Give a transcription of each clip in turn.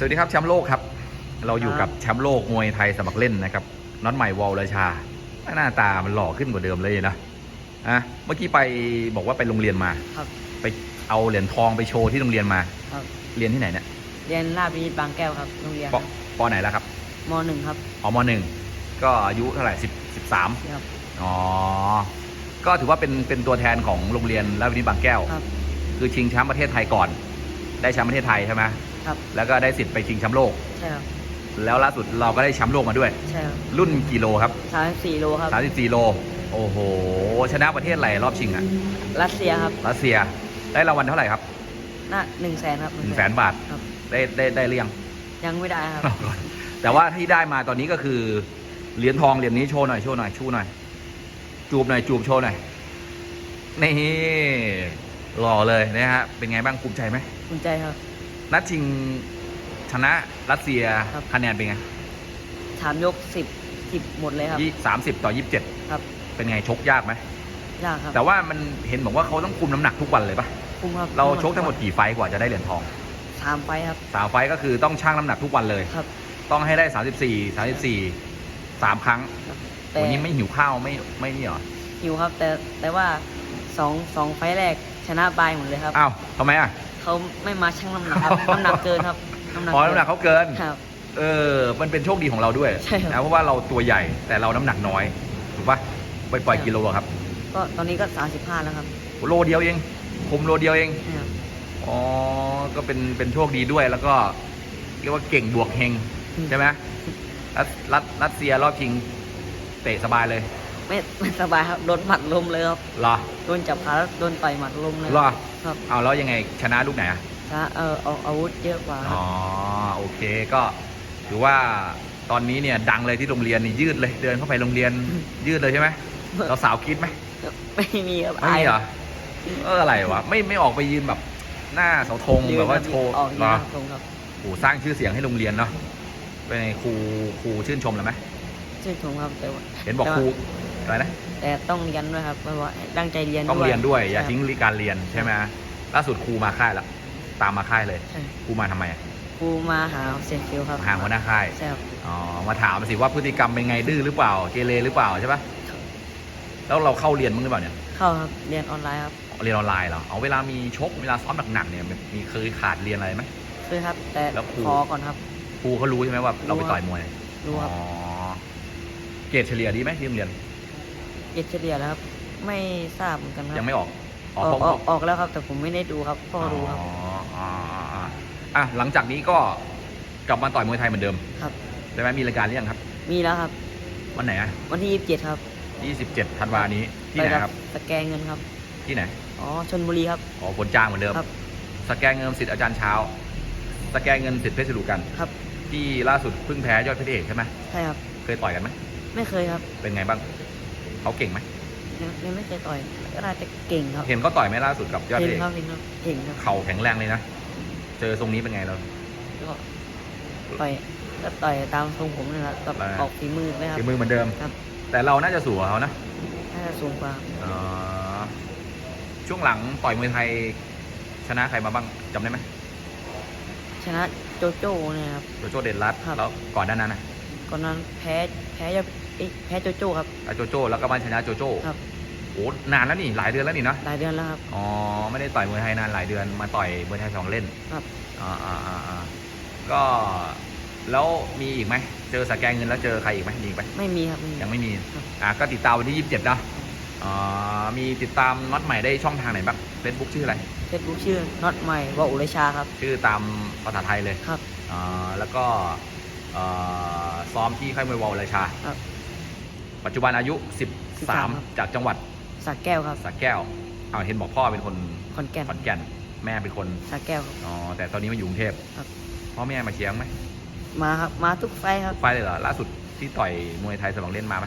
สวัสดีครับแชมป์โลกครับ เราอยู่กับแชมป์โลกมวยไทยสมัครเล่นนะครับน็อตใหม่วอลราชา หน้าตามันหล่อขึ้นกว่าเดิมเลยนะอะเมื่อกี้ไปบอกว่าไปโรงเรียนมาครับ ไปเอาเหรียญทองไปโชว์ที่โรงเรียนมาครับ เรียนที่ไหนเนี่ยเรียนราชวินิตบางแก้วครับโรงเรียนปปไหนแล้วครับมหนึ่งครับอ๋อมหนึ่งก็อายุเท่าไหร่สิบสิบสามครับ อ๋อก็ถือว่าเป็นเป็นตัวแทนของโรงเรียนราชวินิตบางแก้ว ครับ คือชิงแชมป์ประเทศไทยก่อน ได้แชมป์ประเทศไทยใช่ไหม ครับแล้วก็ได้สิทธิ์ไปชิงแชมป์โลก ใช่ครับ แล้วล่าสุดเราก็ได้แชมป์โลกมาด้วย ใช่ครับรุ่นกิโลครับสามสี่โลครับ 34โล โอ้โห ชนะประเทศอะไรรอบชิงอะรัสเซียครับรัสเซีย ได้รางวัลเท่าไหร่ครับน่าหนึ่งแสนครับ1 0 0 0 0แสนบาท ครับ ได้ได้ได้เรียงยังไม่ได้ครับ แต่ว่าที่ได้มาตอนนี้ก็คือเหรียญทองเหรียญนี้โชว์หน่อยโชว์หน่อยชูหน่อย จูบหน่อยจูบโชว์หน่อย นี่หล่อเลยนะฮะ เป็นไงบ้างภูมิใจไหมภูมิใจครับ นัดชิงชนะรัสเซียครับ คะแนนเป็นไงสามยกสิบสิบหมดเลยครับ ยี่สามสิบต่อยี่สิบเจ็ดครับเป็นไงชกยากไหมยากครับแต่ว่ามันเห็นบอกว่าเขาต้องคุมน้ำหนักทุกวันเลยปะคุ้มครับเราชกทั้งหมดกี่ไฟต์กว่าจะได้เหรียญทองสามไฟท์ครับสามไฟต์ก็คือต้องชั่งน้ำหนักทุกวันเลย ครับ ต้องให้ได้34 34 3ครั้งแต่วันนี้ไม่หิวข้าวไม่ไม่นี่เหรอหิวครับ แต่แต่ว่าสองสองไฟท์แรกชนะบายหมดเลยครับ อ้าวทำไมอะ เขาไม่มาชั่งน้ำหนักครับ น้ำหนักเกินครับน้ำหนักอ๋อน้ำหนักเขาเกิน ครับ เออ มันเป็นโชคดีของเราด้วยใช่ครับ นะเพราะว่าเราตัวใหญ่แต่เราน้ำหนักน้อยถูกปะไปปล่อยกิโลอะครับก็ตอนนี้ก็สามสิบห้าแล้วครับโลเดียวเอง คุมโลเดียวเองใช่ครับ อ๋อ ก็เป็นเป็นโชคดีด้วยแล้วก็เรียกว่าเก่งบวกเฮงใช่ไหมรัสรัสรัสเซียรอบชิงเตะสบายเลย ไม่ไม่สบายครับโดนหมัดลมเลยครับเหรอโดนจับขาแล้วโดนต่อยหมัดลมเลยเหรอครับเอาแล้วยังไงชนะลูกไหนอะชนะเออเอาอาวุธเยอะกว่าครัอ๋บอโอเคก็ถือว่าตอนนี้เนี่ยดังเลยที่โรงเรียนนี่ยืดเลยเดินเข้าไปโรงเรียนยืดเลยใช่ไหมเราสาวคิดไหมไม่มีครับไม่มีเหรอเอออะไรวะไม่ไม่ออกไปยืนแบบหน้าเสาธงยืนแบบว่าครับโชว์ออกเหรยือนตรงครับโอ้สร้างชื่อเสียงให้โรงเรียนเนาะเป็นไงครูครูชื่นชมเลยไหมชื่อผมครับแต่ว่าเห็นบอกแต่ครูว่า อะไรนะแต่ต้องเรียนด้วยครับเพราะว่าตั้งใจเรียนต้องเรียนด้วย อย่าใช่ทิ้งการเรียนใช่ไหมล่าสุดครูมาค่ายแล้วตามมาค่ายเลยใช่ครูมาทำไมอะครูมาหาเซนฟิลครับห่างหัวหน้าค่ายใช่ครับอ๋อมาถามสิว่าพฤติกรรมเป็นไงดื้อหรือเปล่าเกเรหรือเปล่าใช่ปะแล้วเราเข้าเรียนมั้งหรือเปล่าเนี่ยเข้าครับเรียนออนไลน์ครับเรียนออนไลน์เหรอเอาเวลามีชกเวลาซ้อมหนักๆเนี่ยมีเคยขาดเรียนอะไรไหมคือครับ แต่แล้วครูขอก่อนครับครูเขารู้ใช่ไหมว่าเราไปรู้ครับต่อยมวยรู้ครับอ๋อเกรดเฉลี่ยดีไหมที่โรงเรียน เจ็ดเฉลี่ยแล้วครับ ไม่ทราบเหมือนกันครับยังไม่ออกออกเพราะออกออกแล้วครับ แต่ผมไม่ได้ดูครับพ่อรู้ครับอ๋ออ๋ออ๋ออ๋ออะหลังจากนี้ก็กลับมาต่อยมวยไทยเหมือนเดิมครับใช่ไหมมีรายการหรือยังครับ มีแล้วครับ วันไหนอะวันที่ยี่สิบเจ็ดครับ27ธันวานี้ที่ไหนปกัครับสแกนเงินครับ ที่ไหนอ๋อชนบุรีครับอ๋อผลจ้างเหมือนเดิมครับสแกนเงินสิทธิ์อาจารย์เช้า สแกนเงินสิทธิ์เพชรสุกันครับ ที่ล่าสุดเพิ่งแพ้ยอดเพชรเอกใช่ไหมใช่ครับเคยต่อยกันไหมไม่เคยครับ เป็นไงบ้าง เขาเก่งไหมยังยังไม่เคยต่อยก็น่าจะเก่งครับเห็นเขาต่อยไหมล่าสุดกับยอดเพเห็ชนรเอกครับเห็นครับเก่งครับเข่าแข็งแรงเลยนะ เจอทรงนี้เป็นไงเรา ก็ต่อยก็ต่อยตามทรงผมนะครับกับแล้ว ออกฝีมือไหมครับ ฝีมือเหมือนเดิม ครับ แต่เราน่าจะสูงกว่าเขานะน่าจะสูงกว่าอ๋อช่วงหลังต่อยมวยไทย ชนะใครมาบ้างจำได้ไหมชนะโจโจ้เนี่ยครับ โจโจเดนรัตครับ แล้วก่อนหน้านั้นนะ ก่อนนั้นแพ้แพ้ยาเอ้ยแพ้โจโจ้ครับโจโจแล้วก็มาชนะโจโจครับโอ้นานแล้วนี่หลายเดือนแล้วนี่เนาะหลายเดือนแล้วครับ อ๋อไม่ได้ต่อยมวยไทยนานหลายเดือนมาต่อยมวยไทยสองเล่นครับอ่าอ่าอ่าอ่าก็แล้วมีอีกไหมเจอสแกนเงินแล้วเจอใครอีกไหมมีอีกไหมไม่มีครับไม่มียังไม่มีครับอ่าก็ติดตามวันที่27เนาะอ่ามีติดตามน็อตใหม่ได้ช่องทางไหนบ้างเฟซบุ๊กชื่ออะไรเฟซบุ๊กชื่อน็อตใหม่ว่าอุไรชาครับ ชื่อตามภาษาไทยเลยครับอ่าแล้วก็ อ่าซ้อมที่ค่ายมวยวอลราชา ครับ ปัจจุบันอายุครับ13 จากจังหวัดสักแก้วครับสระแก้วอ้าวเห็นบอกพ่อเป็นคนขอนแก่นขอนแก่นแม่เป็นคนสักแก้วครับ อ๋อแต่ตอนนี้มาอยู่กรุงเทพครับ พ่อแม่มาเชียร์ไหมมาครับ มาทุกไฟท์ครับ ไปเลยเหรอล่าสุดที่ต่อยมวยไทยสมัครเล่นมาไหม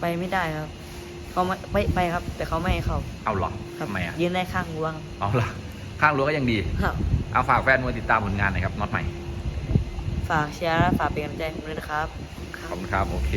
ไปไม่ได้ครับ เขาไม่ไปไปครับ แต่เขาไม่ให้เข้าเอาเหรอครับทำไมอะยืนได้ข้างรั้วครับเอาเหรอข้างรั้วก็ยังดี ครับ เอาฝากแฟนมวยติดตามผลงานหน่อยครับน็อตใหม่ ฝากเชียร์และฝากเป็นกำลังใจให้ผมด้วยนะครับ ขอบคุณครับ โอเค